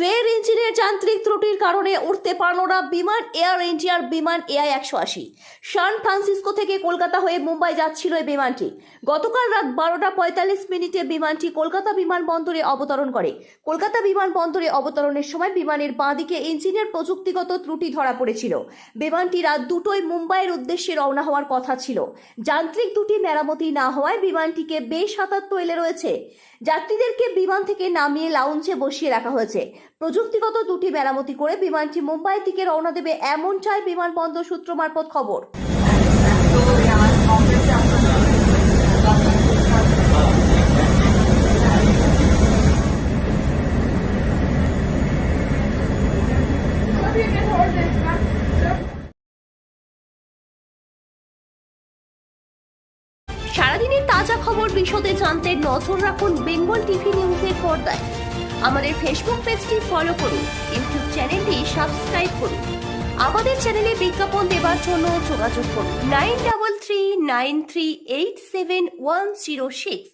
ফের ইঞ্জিনের যান্ত্রিক ত্রুটির কারণে উঠতে পারল না বিমান, এয়ার ইন্ডিয়ার বিমান এআই একশো আশি। সান ফ্রান্সিসকো থেকে কলকাতা হয়ে মুম্বাই যাচ্ছিল এই বিমানটি। গতকাল রাত বারোটা পঁয়তাল্লিশ মিনিটে বিমানটি কলকাতা বিমানবন্দরে অবতরণ করে। কলকাতা বিমানবন্দরে অবতরণের সময় বিমানের বাঁদিকে ইঞ্জিনের প্রযুক্তিগত ত্রুটি ধরা পড়েছিল। বিমানটি রাত দুটোই মুম্বাইয়ের উদ্দেশ্যে রওনা হওয়ার কথা ছিল। যান্ত্রিক দুটি মেরামতি না হওয়ায় বিমানটিকে বেসাতাত্ম এলে রয়েছে। যাত্রীদেরকে বিমান থেকে নামিয়ে লাউঞ্জে বসিয়ে রাখা হয়েছে। প্রযুক্তিগত দুটি মেরামতি করে বিমানটি মুম্বাই থেকে রওনা দেবে এমনটাই বিমানবন্দর সূত্র মারফত খবর। সারাদিনের তাজা খবর বিশদে জানতে নজর রাখুন বেঙ্গল টিভি নিউজের পর্দায়। আমাদের ফেসবুক পেজটি ফলো করুন ইউটিউব চ্যানেলটি সাবস্ক্রাইব করুন। আমাদের চ্যানেলে বিজ্ঞাপন দেওয়ার জন্য যোগাযোগ করুন। Nine double three nine three eight seven one zero six